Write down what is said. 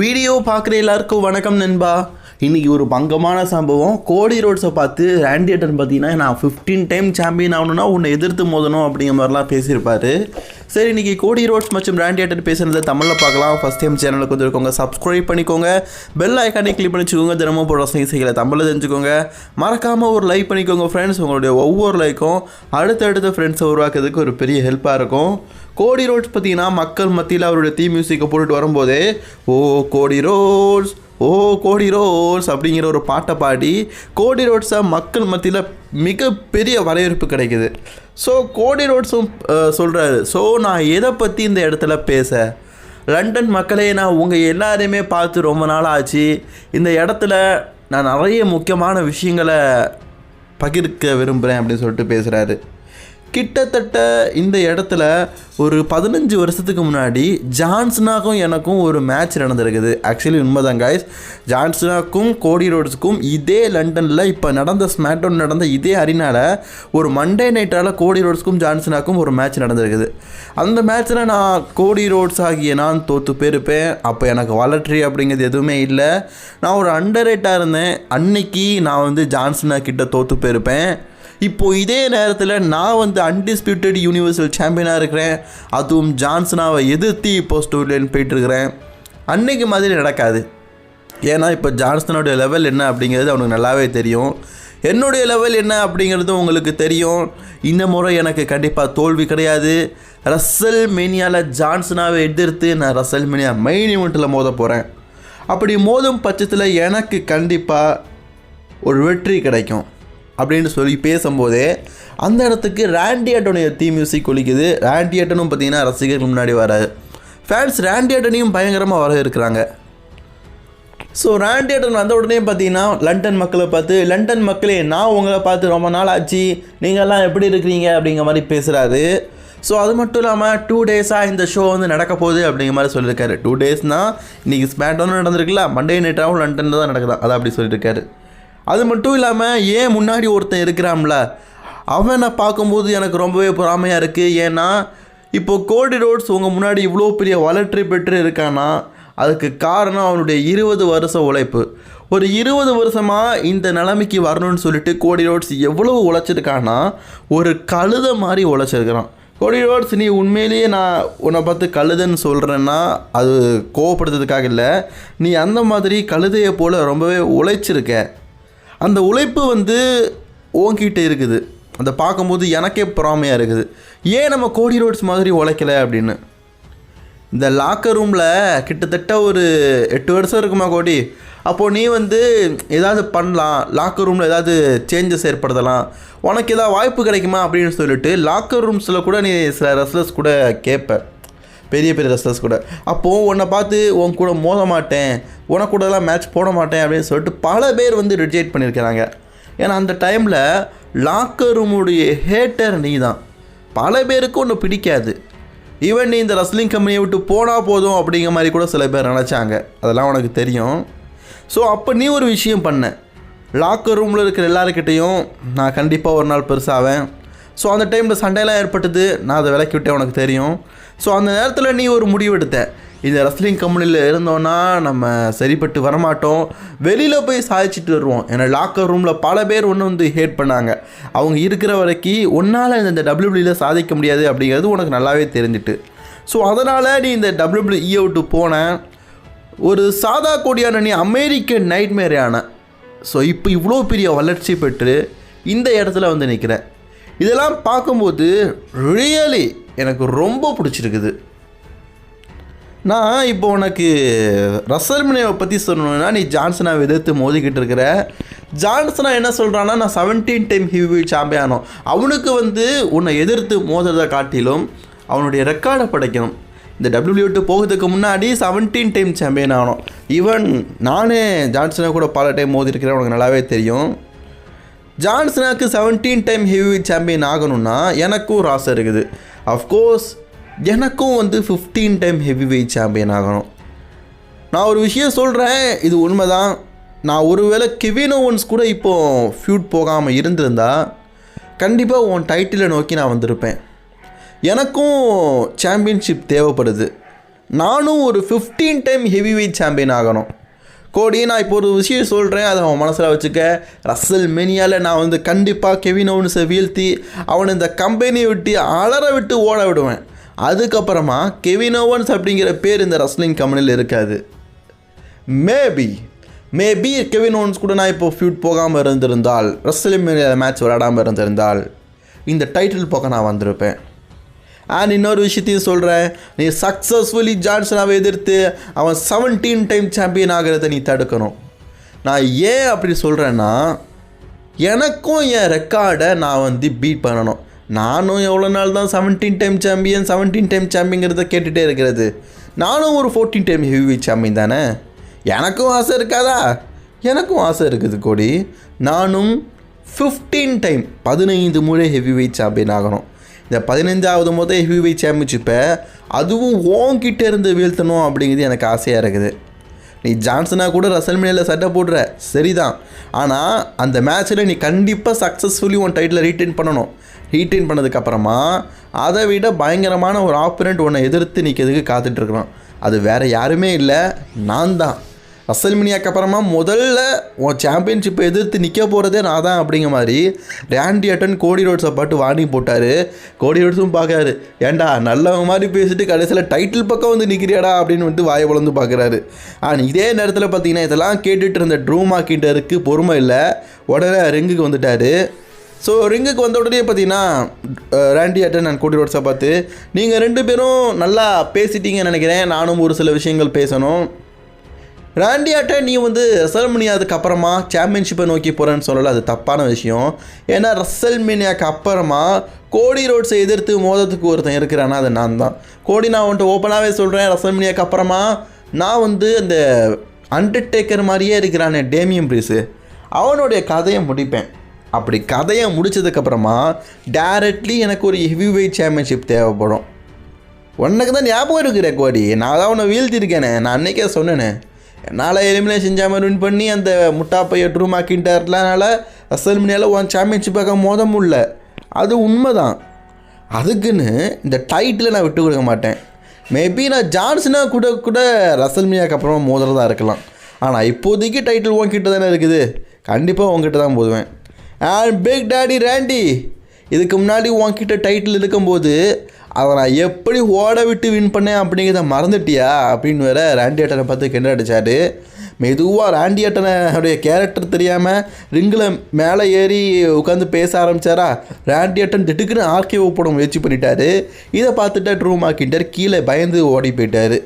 Video பார்க்குற எல்லாருக்கும் வணக்கம் நண்பா. இன்றைக்கி ஒரு பங்கமான சம்பவம். கோடி ரோட்ஸை பார்த்து ரேண்டியட்டன் பார்த்தீங்கன்னா நான் ஃபிஃப்டீன் டைம் சாம்பியன் ஆகணும்னா உன்னை எதிர்த்து மோதணும் அப்படிங்கிற மாதிரிலாம் பேசியிருப்பாரு. சரி இன்றைக்கி கோடி ரோட்ஸ் மற்றும் ரேண்டியேட்டர் பேசுனதை தமிழில் பார்க்கலாம். ஃபஸ்ட் டைம் சேனலுக்கு வந்துருக்கோங்க சப்ஸ்கிரைப் பண்ணிக்கோங்க. பெல் ஐக்கானே கிளிக் பண்ணி வச்சுக்கோங்க தினமும் போடுற செய்திகளை தமிழில் தெரிஞ்சுக்கோங்க. மறக்காமல் ஒரு லைக் பண்ணிக்கோங்க ஃப்ரெண்ட்ஸ் உங்களுடைய ஒவ்வொரு லைக்கும் அடுத்தடுத்த ஃப்ரெண்ட்ஸை உருவாக்குறதுக்கு ஒரு பெரிய ஹெல்ப்பாக இருக்கும். கோடி ரோட்ஸ் பார்த்தீங்கன்னா மக்கள் மத்தியில் அவருடைய தீ மியூசிக்கை போட்டுட்டு வரும்போதே ஓ கோடி ரோட்ஸ் ஓ கோடி ரோட்ஸ் அப்படிங்கிற ஒரு பாட்டை பாடி கோடி ரோட்ஸை மக்கள் மத்தியில் மிகப்பெரிய வரவேற்பு கிடைக்குது. ஸோ கோடி ரோட்ஸும் சொல்கிறாரு ஸோ நான் எதை பற்றி இந்த இடத்துல பேச? லண்டன் மக்களே நான் உங்கள் எல்லாரையுமே பார்த்து ரொம்ப நாள் ஆச்சு. இந்த இடத்துல நான் நிறைய முக்கியமான விஷயங்களை பகிர்க்க விரும்புகிறேன் அப்படின்னு சொல்லிட்டு பேசுகிறாரு கிட்டத்தட்ட இந்த இடத்துல ஒரு பதினஞ்சு வருஷத்துக்கு முன்னாடி ஜான்சனாக்கும் எனக்கும் ஒரு மேட்ச் நடந்திருக்குது. ஆக்சுவலி உண்மைதான் காய்ஸ் ஜான்சனாக்கும் கோடி ரோட்ஸுக்கும் இதே லண்டனில் இப்போ நடந்த ஸ்மாட்டோன் நடந்த இதே அரினால ஒரு மண்டே நைட்டால் கோடி ரோட்ஸுக்கும் ஜான்சனாக்கும் ஒரு மேட்ச் நடந்திருக்குது. அந்த மேட்ச்சில் நான் கோடி ரோட்ஸ் ஆகிய நான் தோற்று போயிருப்பேன். அப்போ எனக்கு வளர்ட்ரி அப்படிங்கிறது எதுவுமே இல்லை. நான் ஒரு அண்டர் ரேட்டாக இருந்தேன். அன்னைக்கு நான் வந்து ஜான்சனா கிட்ட தோற்று போயிருப்பேன். இப்போது இதே நேரத்தில் நான் வந்து அன்டிஸ்பியூட்டட் யூனிவர்சல் சாம்பியனாக இருக்கிறேன். அதுவும் ஜான்சனாவை எதிர்த்து இப்போ ஸ்டோரிலைன் போயிட்டுருக்கிறேன் அன்னைக்கு மாதிரி நடக்காது. ஏன்னா இப்போ ஜான்சனோடைய லெவல் என்ன அப்படிங்கிறது அவனுக்கு நல்லாவே தெரியும். என்னுடைய லெவல் என்ன அப்படிங்கிறது உங்களுக்கு தெரியும். இந்த முறை எனக்கு கண்டிப்பாக தோல்வி கிடையாது. ரசல் மேனியாவில் ஜான்சனாவை எதிர்த்து நான் ரசல் மேனியா மெயின் இவெண்ட்டில் மோத போகிறேன் அப்படி மோதும் பட்சத்தில் எனக்கு கண்டிப்பாக ஒரு வெற்றி கிடைக்கும். அப்படின்னு சொல்லி பேசும்போதே அந்த இடத்துக்கு ரேண்டியட்டனுடைய தீ மியூசிக் ஒலிக்குது. ரேண்டியட்டனும் பார்த்தீங்கன்னா ரசிகர்கள் முன்னாடி வராது ஃபேன்ஸ் ரேண்டியட்டனையும் பயங்கரமாக வர இருக்கிறாங்க ஸோ ரேண்டியட்டன் வந்த உடனே பார்த்தீங்கன்னா லண்டன் மக்களை பார்த்து லண்டன் மக்களே நான் உங்களை பார்த்து ரொம்ப நாள் ஆச்சு. நீங்கள்லாம் எப்படி இருக்கிறீங்க? அப்படிங்கிற மாதிரி பேசுகிறாரு ஸோ அது மட்டும் இல்லாமல் டூ டேஸாக இந்த ஷோ வந்து நடக்க போகுது அப்படிங்கிற மாதிரி சொல்லியிருக்காரு. டூ டேஸ்னால் இன்றைக்கி ஸ்மேட்டோன்னு நடந்திருக்குல்ல மண்டே நைட்டாகவும் லண்டனில் தான் நடக்குதான். அதை அப்படி சொல்லியிருக்காரு. அது மட்டும் இல்லாமல் ஏன் முன்னாடி ஒருத்தன் இருக்கிறான்ல? அவனை பார்க்கும்போது எனக்கு ரொம்பவே பொறாமையாக இருக்குது ஏன்னா இப்போ கோடி ரோட்ஸ் உங்கள் முன்னாடி இவ்வளோ பெரிய வளர்ச்சி பெற்று இருக்கானா அதுக்கு காரணம் அவனுடைய இருபது வருஷ உழைப்பு. ஒரு இருபது வருஷமாக இந்த நிலைமைக்கு வரணும்னு சொல்லிட்டு கோடி ரோட்ஸ் எவ்வளோ உழைச்சிருக்கான்னா ஒரு கழுத மாதிரி உழைச்சிருக்கிறான். கோடி ரோட்ஸ் நீ உண்மையிலேயே நான் உன்னை பார்த்து கழுதைன்னு சொல்கிறேன்னா அது கோவப்படுத்துறதுக்காக இல்லை. நீ அந்த மாதிரி கழுதையை போல் ரொம்பவே உழைச்சிருக்க. அந்த உழைப்பு வந்து ஓங்கிட்ட இருக்குது. அந்த பார்க்கும்போது எனக்கே பொறாமையாக இருக்குது. ஏன் நம்ம கோடி ரோட்ஸ் மாதிரி உழைக்கல அப்படின்னு? இந்த லாக்கர் ரூமில் கிட்டத்தட்ட ஒரு எட்டு வருஷம் இருக்குமா கோடி? அப்போது நீ வந்து ஏதாவது பண்ணலாம். லாக்கர் ரூமில் ஏதாவது சேஞ்சஸ் ஏற்படுத்தலாம். உனக்கு ஏதாவது வாய்ப்பு கிடைக்குமா அப்படின்னு சொல்லிட்டு லாக்கர் ரூம்ஸில் கூட நீ சில ரெஸ்லர்ஸ் கூட கேட்ப. பெரிய பெரிய ரெஸ்லர்ஸ் கூட. அப்போது உன்னை பார்த்து உன் கூட மோத மாட்டேன். உனக்கு கூடலாம் மேட்ச் போட மாட்டேன். அப்படின்னு சொல்லிட்டு பல பேர் வந்து ரிஜெக்ட் பண்ணியிருக்கிறாங்க ஏன்னா அந்த டைமில் லாக்கர் ரூமுடைய ஹேட்டர் நீ தான் பல பேருக்கு ஒன்று பிடிக்காது. ஈவன் நீ இந்த ரஸ்லிங் கம்பெனியை விட்டு போனால் போதும் அப்படிங்கிற மாதிரி கூட சில பேர் நினச்சாங்க. அதெல்லாம் உனக்கு தெரியும். ஸோ அப்போ நீ ஒரு விஷயம் பண்ண. லாக்கர் ரூமில் இருக்கிற எல்லாருக்கிட்டேயும் நான் கண்டிப்பாக ஒரு நாள் பெருசாவேன். ஸோ அந்த டைமில் சண்டையெல்லாம் ஏற்பட்டது. நான் அதை விலக்கி விட்டேன் உனக்கு தெரியும். ஸோ அந்த நேரத்தில் நீ ஒரு முடிவெடுத்த. இந்த ரெஸ்லிங் கம்பெனியில் இருந்தோன்னா நம்ம சரிப்பட்டு வரமாட்டோம். வெளியில் போய் சாதிச்சுட்டு வருவோம். ஏன்னா லாக்கர் ரூமில் பல பேர் ஒன்று வந்து ஹேட் பண்ணாங்க. அவங்க இருக்கிற வரைக்கும் ஒன்றால் இந்த டபிள்யூபிள்யூவில் சாதிக்க முடியாது அப்படிங்கிறது உனக்கு நல்லாவே தெரிஞ்சுட்டு. ஸோ அதனால் நீ இந்த டபிள்யூபிள்யூஇ விட்டு போன. ஒரு சாதா கோடியான நீ அமெரிக்கன் நைட்மேரே ஆன. ஸோ இப்போ இவ்வளோ பெரிய வளர்ச்சி பெற்று இந்த இடத்துல வந்து நிற்கிறேன் இதெல்லாம் பார்க்கும்போது ரியலி எனக்கு ரொம்ப பிடிச்சிருக்குது. நான் இப்போ உனக்கு ரசல்மனியை பற்றி சொல்லணும்னா நீ ஜான்சனாவை எதிர்த்து மோதிக்கிட்டு இருக்கிற. ஜான்சனா என்ன சொல்கிறான்னா நான் செவன்டீன் டைம் ஹிவி சாம்பியானோ அவனுக்கு வந்து உன்னை எதிர்த்து மோதுறதை காட்டிலும் அவனுடைய ரெக்கார்டை படைக்கணும். இந்த டபிள்யூ விட்டு போகிறதுக்கு முன்னாடி செவன்டீன் டைம் சாம்பியன் ஆகணும் ஈவன் நானே ஜான்சனை கூட பல டைம் மோதிருக்கிறேன் உனக்கு நல்லாவே தெரியும். ஜான்சனாக்கு செவன்டீன் டைம் ஹெவி சாம்பியன் ஆகணும்னா எனக்கும் ஒரு ஆசை இருக்குது. அஃப்கோர்ஸ் எனக்கும் வந்து fifteen time heavyweight champion ஆகணும். நான் ஒரு விஷயம் சொல்கிறேன் இது உண்மைதான். நான் ஒருவேளை கெவின் ஒன்ஸ் கூட இப்போது ஃபியூட் போகாமல் இருந்திருந்தா கண்டிப்பாக உன் டைட்டிலை நோக்கி நான் வந்திருப்பேன். எனக்கும் சாம்பியன்ஷிப் தேவைப்படுது. நானும் ஒரு 15 டைம் ஹெவி வெயிட் சாம்பியன் ஆகணும். கோடி நான் இப்போ ஒரு விஷயம் சொல்கிறேன் அதை அவன் மனசில் வச்சுக்க. ரசல் மெனியால் நான் வந்து கண்டிப்பாக கெவின் ஓவன்ஸை வீழ்த்தி அவனை இந்த கம்பெனியை விட்டு அலற விட்டு ஓட விடுவேன். அதுக்கப்புறமா கெவின் ஓவன்ஸ் அப்படிங்கிற பேர் இந்த ரஸ்லிங் கம்பெனியில் இருக்காது. மேபி மேபி கெவின் ஓவன்ஸ் கூட நான் இப்போ ஃபியூட் போகாமல் இருந்திருந்தால் ரஸ்லிங் மேட்ச் விளையாடாமல் இருந்திருந்தால் இந்த டைட்டில் பக்கம் நான் வந்திருப்பேன். அண்ட் இன்னொரு விஷயத்தையும் சொல்கிறேன் நீ சக்ஸஸ்ஃபுல்லி ஜான்சனாவை எதிர்த்து அவன் 17 டைம் சாம்பியன் ஆகிறத நீ தடுக்கணும். நான் ஏன் அப்படி சொல்கிறேன்னா எனக்கும் என் ரெக்கார்டை நான் வந்து பீட் பண்ணணும். நானும் எவ்வளோ நாள் தான் 17 டைம் சாம்பியன் 17 டைம் சாம்பியங்கிறத கேட்டுகிட்டே இருக்கிறது. நானும் ஒரு 14 டைம் ஹெவி சாம்பியன் தானே? எனக்கும் ஆசை இருக்காதா? எனக்கும் ஆசை இருக்குது கோடி. நானும் 15 டைம் பதினைந்து முறை ஹெவி வெயிட் சாம்பியன் ஆகணும். இந்த பதினைஞ்சாவது முறை ஹியூவை வெயிட் சாம்பியன்ஷிப்பை அதுவும் ஓங்கிட்ட இருந்து வீழ்த்தணும் அப்படிங்கிறது எனக்கு ஆசையாக இருக்குது. நீ ஜான்சனாக கூட ரசல்மேனியில் சட்டை போடுற. சரிதான். ஆனால் அந்த மேட்ச்சில் நீ கண்டிப்பாக சக்ஸஸ்ஃபுல்லி உன் டைட்டில் ரீட்டைன் பண்ணணும். ரீட்டைன் பண்ணதுக்கப்புறமா அதை விட பயங்கரமான ஒரு ஆப்பரண்ட் உன்னை எதிர்த்து நிற்கிறதுக்கு காத்துட்ருக்குறான் அது வேறு யாருமே இல்லை. நான் தான் ரசல்மினியாக்கு அப்புறமா முதல்ல உன் சாம்பியன்ஷிப்பை எதிர்த்து நிற்க போகிறதே நான் தான் அப்படிங்கிற மாதிரி ரேண்டி அட்டன் கோடி ரோட்ஸை பாட்டு வாங்கி போட்டார். கோடி ரோட்ஸும் பார்க்காரு ஏன்டா நல்லவங்க மாதிரி பேசிட்டு கடைசியில் டைட்டில் பக்கம் வந்து நிற்கிறியாடா அப்படின்னு வந்து வாயை வளர்ந்து பார்க்குறாரு. ஆனால் இதே நேரத்தில் பார்த்தீங்கன்னா இதெல்லாம் கேட்டுட்டு இருந்த ட்ரூமா கிண்டருக்கு பொறுமை இல்லை. உடனே ரிங்குக்கு வந்துட்டார். ஸோ ரிங்குக்கு வந்த உடனே பார்த்தீங்கன்னா ரேண்டி அட்டன் நான் கோடி ரோட்ஸை பார்த்து நீங்கள் ரெண்டு பேரும் நல்லா பேசிட்டீங்கன்னு நினைக்கிறேன். நானும் ஒரு சில விஷயங்கள் பேசணும். ராண்டி நீ வந்து ரசல்மினியாவுக்கு அப்புறமா சாம்பியன்ஷிப்பை நோக்கி போகிறேன்னு சொல்லலை அது தப்பான விஷயம். ஏன்னா ரசல்மினியாக்கு அப்புறமா கோடி ரோட்ஸை எதிர்த்து மோதத்துக்கு ஒருத்தன் இருக்கிறான்னா அது நான் தான். கோடி நான் வந்துட்டு ஓப்பனாகவே சொல்கிறேன் ரசல்மினியாக்கு அப்புறமா நான் வந்து அந்த அண்டர்டேக்கர் மாதிரியே இருக்கிறானே டேமியம் ப்ரீஸு அவனுடைய கதையை முடிப்பேன். அப்படி கதையை முடிச்சதுக்கப்புறமா டேரக்ட்லி எனக்கு ஒரு ஹெவி வெயிட் சாம்பியன்ஷிப் தேவைப்படும். உனக்கு தான் ஞாபகம் இருக்கிற கோடி. நான் தான் உன்னை வீழ்த்திருக்கேனே நான் அன்னைக்கே சொன்னேனே. என்னால் எலிமினேஷன் சாம்பியன் வின் பண்ணி அந்த முட்டாப்பைய ட்ரூ மாக்கின்ட்டார்லனால அசல்மினியால் உன் சாம்பியன்ஷிப்பாக மோத முடியல. அது உண்மைதான். அதுக்குன்னு இந்த டைட்டில் நான் விட்டு கொடுக்க மாட்டேன். மேபி நான் ஜான்சனா கூட கூட ரசல்மியாக்கு அப்புறமா மோதுறதா இருக்கலாம். ஆனால் இப்போதைக்கு டைட்டில் உன்கிட்ட தானே இருக்குது. கண்டிப்பாக உன்கிட்ட தான் போதுவேன் அண்ட் பிக் டேடி ரேண்டி இதுக்கு முன்னாடி உன்கிட்ட டைட்டில் இருக்கும்போது அதை நான் எப்படி ஓட விட்டு வின் பண்ணேன் அப்படிங்கிறத மறந்துட்டியா? அப்படின்னு வேற ராண்டி ஆட்டனை பார்த்து கிண்டல் அடிச்சாரு மெதுவாக ராண்டி அட்டனுடைய கேரக்டர் தெரியாமல் ரிங்கில் மேலே ஏறி உட்காந்து பேச ஆரம்பிச்சாரா? ராண்டி அட்டன் திட்டுக்குன்னு ஆர்கே போட முயற்சி பண்ணிட்டாரு. இதை பார்த்துட்டு ட்ரூ மாக்கிண்டர் கீழே பயந்து ஓடி போயிட்டார்.